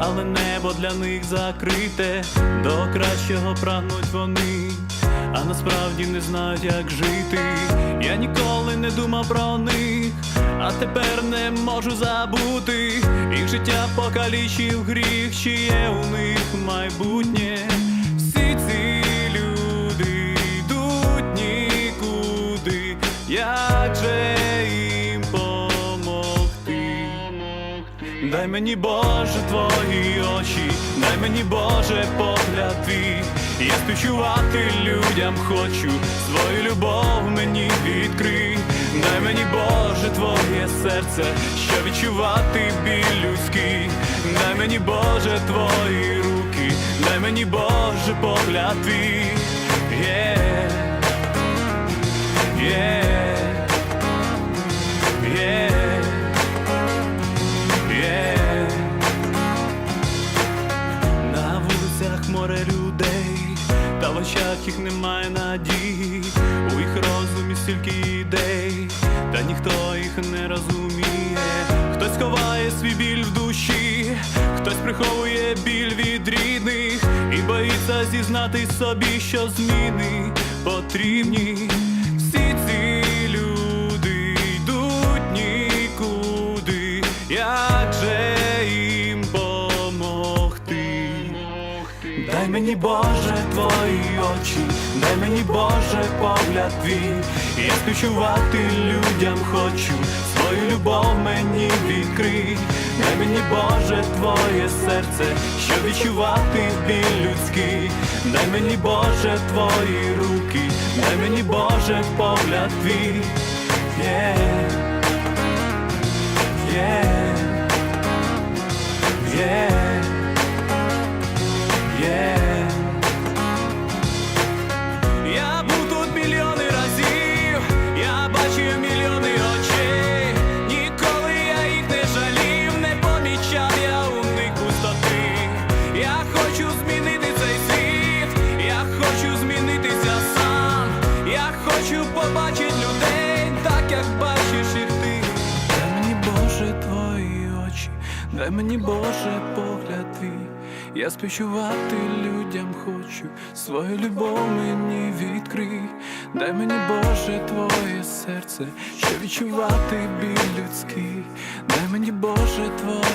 але небо для них закрите, до кращого прагнуть вони, а насправді не знають, як жити. Я ніколи не думав про них, а тепер не можу забути. Їх життя покалічив гріх, чи є у них майбутнє. Дай мені Боже твої очі, дай мені Боже погляд твій. Я співчувати людям хочу, свою любов мені відкрий. Дай мені Боже твоє серце, що відчувати біль людський. Дай мені Боже твої руки, дай мені Боже погляд твій. Yeah. Yeah. Очах їх немає надії, у їх розумі стільки ідей, та ніхто їх не розуміє. Хтось ховає свій біль в душі, хтось приховує біль від рідних і боїться зізнати собі, що зміни потрібні. Мені Боже твої очі, дай мені Боже погляд твій. Я співчувати людям хочу, свою любов мені відкрий. Дай мені Боже твоє серце, що відчувати біль людський. Дай мені Боже твої руки, дай мені Боже погляд твій. Yeah. Yeah. Yeah. Yeah. Хочу змінити цей світ, я хочу змінитися сам. Я хочу побачити людей, так як бачиш їх ти. Дай мені Боже твої очі, дай мені Боже погляд твій. Я співчувати людям хочу, свою любов мені відкрий. Дай мені Боже твоє серце, що відчувати біль людський. Дай мені Боже твої